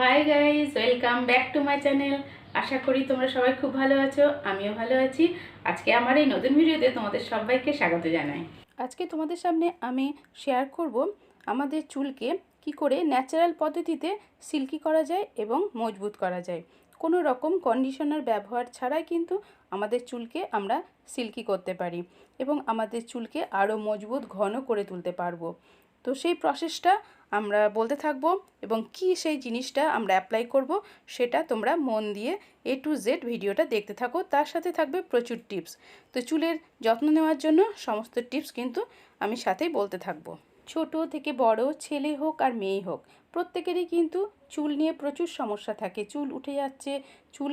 Hi guys welcome back to my channel আশা করি তোমরা সবাই খুব ভালো আছো, আমিও ভালো আছি। আজকে আমার এই নতুন ভিডিওতে তোমাদের সবাইকে স্বাগত জানাই। আজকে তোমাদের সামনে আমি শেয়ার করব আমাদের চুলকে কি করে ন্যাচারাল পদ্ধতিতে সিল্কি করা যায় এবং মজবুত করা যায়। কোনো রকম কন্ডিশনার ব্যবহার ছাড়াই কিন্তু আমাদের চুলকে আমরা সিল্কি করতে পারি এবং আমাদের চুলকে আরও মজবুত ঘন করে তুলতে পারব। তো সেই প্রসেসটা আমরা বলতে থাকব এবং কি সেই জিনিসটা আমরা অ্যাপ্লাই করব সেটা তোমরা মন দিয়ে এ টু জেড ভিডিওটা দেখতে থাকো। তার সাথে থাকবে প্রচুর টিপস তো চুলের যত্ন নেওয়ার জন্য সমস্ত টিপস কিন্তু আমি সাথেই বলতে থাকব। ছোট থেকে বড়, ছেলে হোক আর মেয়ে হোক, প্রত্যেকেরই কিন্তু চুল নিয়ে প্রচুর সমস্যা থাকে। চুল উঠে যাচ্ছে, চুল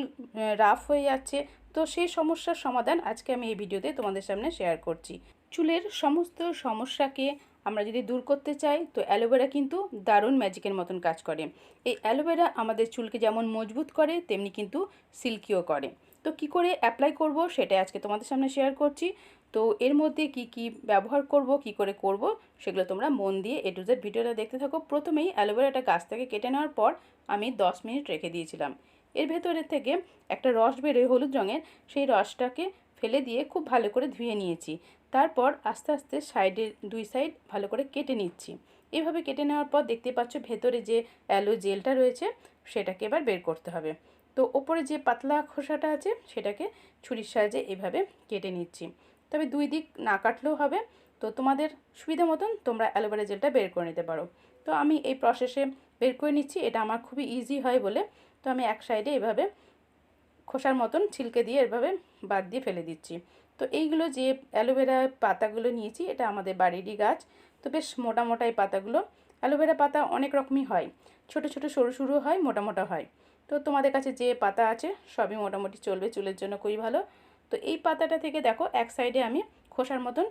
রাফ হয়ে যাচ্ছে। তো সেই সমস্যার সমাধান আজকে আমি এই ভিডিওতে তোমাদের সামনে শেয়ার করছি। চুলের সমস্ত সমস্যাকে আমরা যদি দূর করতে চাই, তো অ্যালোভেরা কিন্তু দারুণ ম্যাজিকের মতন কাজ করে। এই অ্যালোভেরা আমাদের চুলকে যেমন মজবুত করে, তেমনি কিন্তু সিল্কিও করে। তো কি করে অ্যাপ্লাই করব সেটাই আজকে তোমাদের সামনে শেয়ার করছি। তো এর মধ্যে কি কি ব্যবহার করব, কি করে করব, সেগুলো তোমরা মন দিয়ে এ টু জেড ভিডিওটা দেখতে থাকো। প্রথমেই অ্যালোভেরাটা গাছ থেকে কেটে নেওয়ার পর আমি 10 মিনিট রেখে দিয়েছিলাম। এর ভেতরে থেকে একটা রস বেরোয় হলুদ রঙের, সেই রসটাকে ফেলে দিয়ে খুব ভালো করে ধুয়ে নিয়েছি। তারপর আস্তে আস্তে সাইডের দুই সাইড ভালো করে কেটে নিচ্ছি। এভাবে কেটে নেওয়ার পর দেখতে পাচ্ছ ভেতরে যে অ্যালো জেলটা রয়েছে, সেটাকে এবার বের করতে হবে। তো ওপরে যে পাতলা খোসাটা আছে, সেটাকে ছুরির সাহায্যে এভাবে কেটে নিচ্ছি। তবে দুই দিক না কাটলেও হবে। তো তোমাদের সুবিধা মতন তোমরা অ্যালোভেরা জেলটা বের করে নিতে পারো। তো আমি এই প্রসেসে বের করে নিচ্ছি, এটা আমার খুবই ইজি হয় বলে। তো আমি এক সাইডে এভাবে খোসার মতন ছিলকে দিয়ে এভাবে বাদ দিয়ে ফেলে দিচ্ছি। তো এইগুলো যে অ্যালোভেরা পাতাগুলো নিয়েছি, এটা আমাদের বাড়িরই গাছ। তো বেশ মোটা মোটা এই পাতাগুলো। অ্যালোভেরা পাতা অনেক রকমই হয়। ছোট ছোট সরু সরু হয়, মোটা মোটা হয়। তো তোমাদের কাছে যে পাতা আছে, সবই মোটামুটি চলবে, চুলের জন্য খুবই ভালো। তো এই পাতাটা থেকে দেখো, এক সাইডে আমি খোসার মতন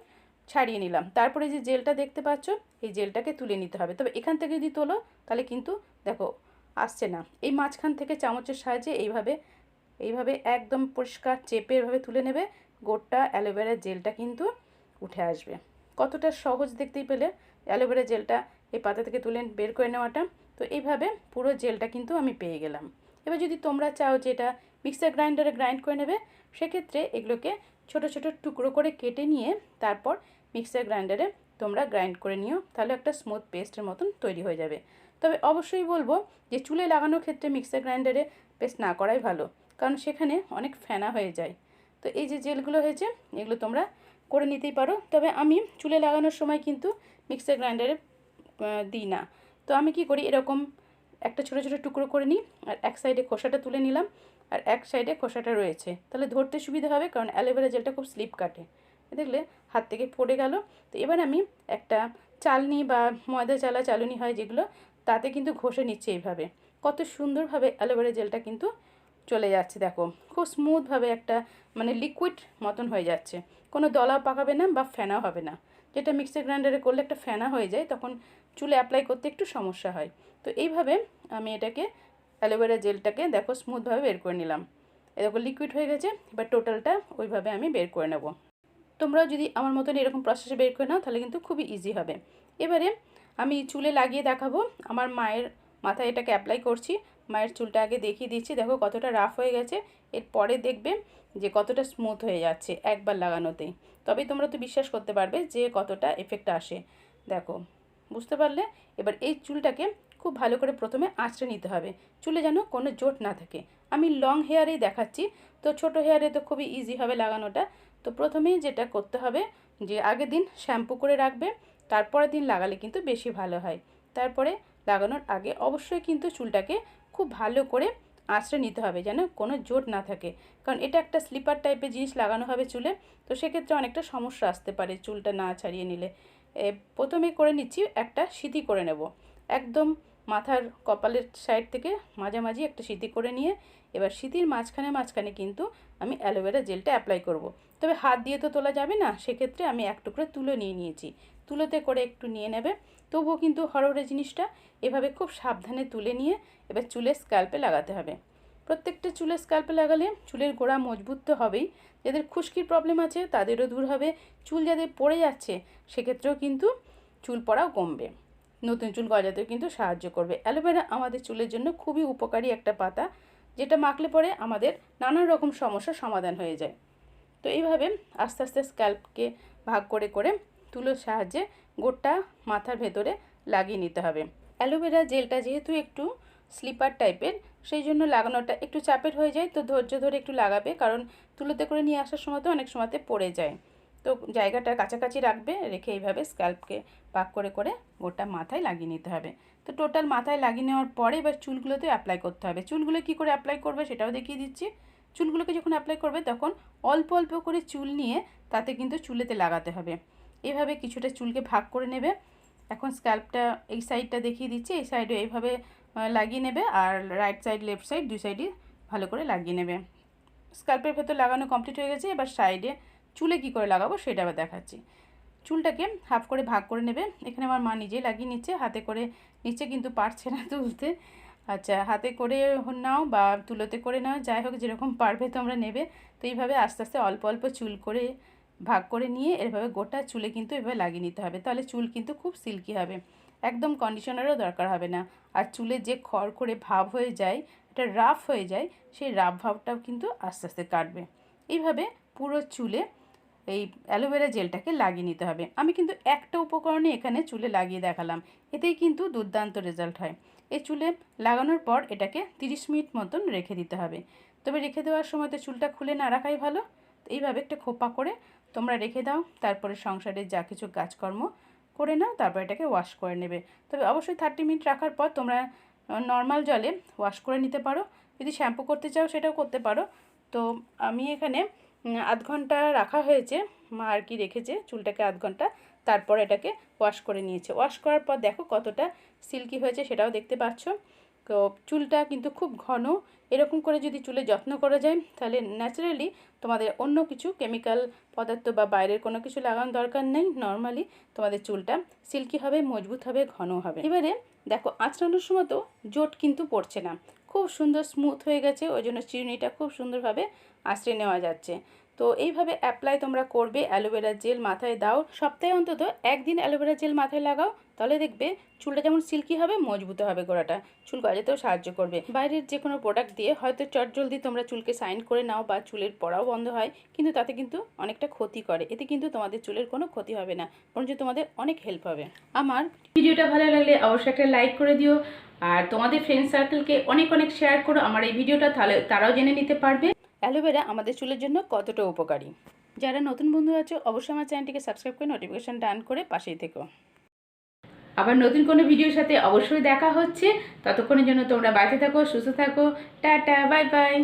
ছাড়িয়ে নিলাম। তারপরে যে জেলটা দেখতে পাচ্ছ, এই জেলটাকে তুলে নিতে হবে। তবে এখান থেকে যদি তোলো, তাহলে কিন্তু দেখো, আসছে না। এই মাঝখান থেকে চামচের সাহায্যে এইভাবে এইভাবে একদম পরিষ্কার চেপে এভাবে তুলে নেবে। গোটা অ্যালোভেরা জেলটা কিন্তু উঠে আসবে। কতটা সহজ দেখতেই পেলে অ্যালোভেরা জেলটা এই পাতা থেকে তুলে বের করে নেওয়াটা। তো এইভাবে পুরো জেলটা কিন্তু আমি পেয়ে গেলাম। এবার যদি তোমরা চাও যে এটা মিক্সার গ্রাইন্ডারে গ্রাইন্ড করে নেবে, সেক্ষেত্রে এগুলোকে ছোট ছোট টুকরো করে কেটে নিয়ে তারপর মিক্সার গ্রাইন্ডারে তোমরা গ্রাইন্ড করে নিও, তাহলে একটা স্মুথ পেস্টের মতন তৈরি হয়ে যাবে। তবে অবশ্যই বলব যে চুলে লাগানোর ক্ষেত্রে মিক্সার গ্রাইন্ডারে পেস্ট না করাই ভালো, কারণ সেখানে অনেক ফেনা হয়ে যায়। তো এই যে জেলগুলো হয়েছে, এগুলো তোমরা করে নিতেই পারো। তবে আমি চুলে লাগানোর সময় কিন্তু মিক্সার গ্রাইন্ডারে দিই না। তো আমি কি করি, এরকম একটা ছোটো ছোটো টুকরো করে নিই, আর এক সাইডে খোসাটা তুলে নিলাম, আর এক সাইডে খোসাটা রয়েছে। তাহলে ধরতে সুবিধা হবে, কারণ অ্যালোভেরা জেলটা খুব স্লিপ কাটে। দেখলে হাত থেকে পড়ে গেল। তো এবার আমি একটা চালনি বা ময়দা চালা চালনি হয় যেগুলো, তাতে কিন্তু ঘষে নিচ্ছে এইভাবে। কত সুন্দরভাবে অ্যালোভেরা জেলটা কিন্তু চলে যাচ্ছে, দেখো। খুব স্মুথভাবে একটা মানে লিকুইড মতন হয়ে যাচ্ছে। কোনো দলা পাকাবে না বা ফেনা হবে না। যেটা মিক্সার গ্রাইন্ডারে করলে একটা ফেনা হয়ে যায়, তখন চুলে অ্যাপ্লাই করতে একটু সমস্যা হয়। তো এইভাবে আমি এটাকে অ্যালোভেরা জেলটাকে দেখো স্মুথভাবে বের করে নিলাম। এরকম লিকুইড হয়ে গেছে। এবার টোটালটা ওইভাবে আমি বের করে নেব। তোমরাও যদি আমার মতন এরকম প্রসেসে বের করে নাও, তাহলে কিন্তু খুবই ইজি হবে। এবারে আমি চুলে লাগিয়ে দেখাবো। আমার মায়ের মাথায় এটাকে অ্যাপ্লাই করছি। মায়ের চুলটা আগে দেখিয়ে দিচ্ছি। দেখো কতটা রাফ হয়ে গেছে। এরপরে দেখবে যে কতটা স্মুথ হয়ে যাচ্ছে একবার লাগানোতেই। তবেই তোমরা তো বিশ্বাস করতে পারবে যে কতটা এফেক্ট আসে। দেখো, বুঝতে পারলে? এবার এই চুলটাকে খুব ভালো করে প্রথমে আঁচড়ে নিতে হবে। চুলে যেন কোনো জোট না থাকে। আমি লং হেয়ারেই দেখাচ্ছি। তো ছোট হেয়ারে তো খুবই ইজি হবে লাগানোটা। তো প্রথমেই যেটা করতে হবে যে আগের দিন শ্যাম্পু করে রাখবে। তারপরের দিন লাগালে কিন্তু বেশি ভালো হয়। তারপরে লাগানোর আগে অবশ্যই কিন্তু চুলটাকে খুব ভালো করে আঁচড়ে নিতে হবে যেন কোনো জোট না থাকে। কারণ এটা একটা স্লিপার টাইপের জিনিস লাগানো হবে চুলে, তো সেক্ষেত্রে অনেকটা সমস্যা আসতে পারে চুলটা না ছাড়িয়ে নিলে। প্রথমে করে নিচ্ছি একটা সিঁথি করে নেব। একদম মাথার কপালের সাইড থেকে মাঝামাঝি একটা সিঁথি করে নিয়ে, এবার সিঁথির মাঝখানে মাঝখানে কিন্তু আমি অ্যালোভেরা জেলটা অ্যাপ্লাই করব। তবে হাত দিয়ে তো তোলা যাবে না, সেক্ষেত্রে আমি এক টুকরো তুলে নিয়ে নিয়েছি। তুলোতে করে একটু নিয়ে নেবে। তবুও কিন্তু হরহরে জিনিসটা এভাবে খুব সাবধানে তুলে নিয়ে এবার চুলের স্ক্যাল্পে লাগাতে হবে। প্রত্যেকটা চুলের স্ক্যাল্পে লাগালে চুলের গোড়া মজবুত তো হবেই। যাদের খুশকির প্রবলেম আছে তাদেরও দূর হবে। চুল যাদের পড়ে যাচ্ছে সেক্ষেত্রেও কিন্তু চুল পড়াও কমবে। নতুন চুল গজাতেও কিন্তু সাহায্য করবে। অ্যালোভেরা আমাদের চুলের জন্য খুবই উপকারী একটা পাতা, যেটা মাখলে পরে আমাদের নানান রকম সমস্যার সমাধান হয়ে যায়। তো এইভাবে আস্তে আস্তে স্ক্যাল্পকে ভাগ করে করে তুলোর সাহায্যে গোটা মাথার ভেতরে লাগিয়ে নিতে হবে। অ্যালোভেরা জেলটা যেহেতু একটু স্লিপার টাইপের, সেই জন্য লাগানোটা একটু চাপের হয়ে যায়, তো ধৈর্য ধরে একটু লাগাবে, কারণ তুলোতে করে নিয়ে আসার সময় তো অনেক সময়তে পড়ে যায়। তো জায়গাটা কাছাকাছি রাখবে, রেখে এইভাবে স্ক্যাল্পকে পাক করে করে গোটা মাথায় লাগিয়ে নিতে হবে। তো টোটাল মাথায় লাগিয়ে নেওয়ার পরে এবার চুলগুলোতে অ্যাপ্লাই করতে হবে। চুলগুলো কী করে অ্যাপ্লাই করবে সেটাও দেখিয়ে দিচ্ছি। চুলগুলোকে যখন অ্যাপ্লাই করবে তখন অল্প অল্প করে চুল নিয়ে তাতে কিন্তু চুলেতে লাগাতে হবে। এভাবে কিছুটা চুলকে ভাগ করে নেবে। এখন স্ক্যাল্পটা এই সাইডটা দেখিয়ে দিচ্ছি, এই সাইডে এইভাবে লাগিয়ে নেবে আর রাইট সাইড লেফট সাইড দুই সাইডই ভালো করে লাগিয়ে নেবে। স্ক্যাল্পের ভেতর লাগানো কমপ্লিট হয়ে গেছে, এবার সাইডে চুলে কি করে লাগাবো সেটা আবার দেখাচ্ছি। চুলটাকে হাফ করে ভাগ করে নেবে। এখানে আমার মা নিজেই লাগিয়ে নিচ্ছে, হাতে করে নিচে কিন্তু পারছে না তুলতে। আচ্ছা হাতে করে নাও বা তুলোতে করে নাও, যাই হোক যেরকম পারবে তোমরা নেবে। তো এইভাবে আস্তে আস্তে অল্প অল্প চুল করে ভাগ করে নিয়ে এভাবে গোটা চুলে কিন্তু এভাবে লাগিয়ে নিতে হবে। তাহলে চুল কিন্তু খুব সিল্কি হবে। একদম কন্ডিশনারও দরকার হবে না। আর চুলে যে খড় করে ভাব হয়ে যায় এটা রাফ হয়ে যায়, সেই রাফ ভাবটাও কিন্তু আস্তে আস্তে কাটবে। এইভাবে পুরো চুলে এই অ্যালোভেরা জেলটাকে লাগিয়ে নিতে হবে। আমি কিন্তু একটা উপকরণে এখানে চুলে লাগিয়ে দেখালাম। এতেই কিন্তু দুর্দান্ত রেজাল্ট হয়। এই চুলে লাগানোর পর এটাকে 30 মিনিট মতন রেখে দিতে হবে। তবে রেখে দেওয়ার সময় তো চুলটা খুলে না রাখাই ভালো। এইভাবে একটা খোপা করে তোমরা রেখে দাও, তারপরে সংসারের যা কিছু কাজকর্ম করে নাও, তারপর এটাকে ওয়াশ করে নেবে। তবে অবশ্যই থার্টি মিনিট রাখার পর তোমরা নর্মাল জলে ওয়াশ করে নিতে পারো। যদি শ্যাম্পু করতে চাও সেটাও করতে পারো। তো আমি এখানে আধ ঘণ্টা রাখা হয়েছে, মা আর কি রেখেছে, চুলটাকে আধ ঘণ্টা, তারপর এটাকে ওয়াশ করে নিয়েছে। ওয়াশ করার পর দেখো কতটা সিল্কি হয়েছে সেটাও দেখতে পাচ্ছ। তো চুলটা কিন্তু খুব ঘন। এরকম করে যদি চুলে যত্ন করা যায়, তাহলে ন্যাচারালি তোমাদের অন্য কিছু কেমিক্যাল পদার্থ বা বাইরের কোনো কিছু লাগানোর দরকার নেই। নর্মালি তোমাদের চুলটা সিল্কি হবে, মজবুত হবে, ঘন হবে। এবারে দেখো, আঁচড়ানোর সময় তো জোট কিন্তু পড়ছে না। খুব সুন্দর স্মুথ হয়ে গেছে, ওই জন্য চিরুনিটা খুব সুন্দরভাবে আঁচড়ে নেওয়া যাচ্ছে। তো এইভাবে অ্যাপ্লাই তোমরা করবে। অ্যালোভেরা জেল মাথায় দাও। সপ্তাহে অন্তত একদিন অ্যালোভেরা জেল মাথায় লাগাও। তাহলে দেখবে চুলটা যেমন সিল্কি হবে, মজবুত হবে গোড়াটা। চুল গজাতেও সাহায্য করবে। বাইরের যে কোনো প্রোডাক্ট দিয়ে হয়তো চট জলদি তোমরা চুলকে সাইন করে নাও বা চুলের পড়াও বন্ধ হয়, কিন্তু তাতে কিন্তু অনেকটা ক্ষতি করে। এতে কিন্তু তোমাদের চুলের কোনো ক্ষতি হবে না, বরঞ্চ তোমাদের অনেক হেল্প হবে। আমার ভিডিওটা ভালো লাগলে অবশ্যই একটা লাইক করে দিও, আর তোমাদের ফ্রেন্ড সার্কেলকে অনেক অনেক শেয়ার করো আমার এই ভিডিওটা, তাহলে তারাও জেনে নিতে পারবে। অ্যালোভেরা আমাদের চুলের জন্য কতটা উপকারী? যারা নতুন বন্ধু আছো, অবশ্যই আমার চ্যানেলটিকে সাবস্ক্রাইব করে নোটিফিকেশান ডান করে পাশেই থেকো। আবার নতুন কোনো ভিডিওর সাথে অবশ্যই দেখা হচ্ছে। ততক্ষণের জন্য তোমরা বাড়িতে থাকো, সুস্থ থাকো, টাটা বাই বাই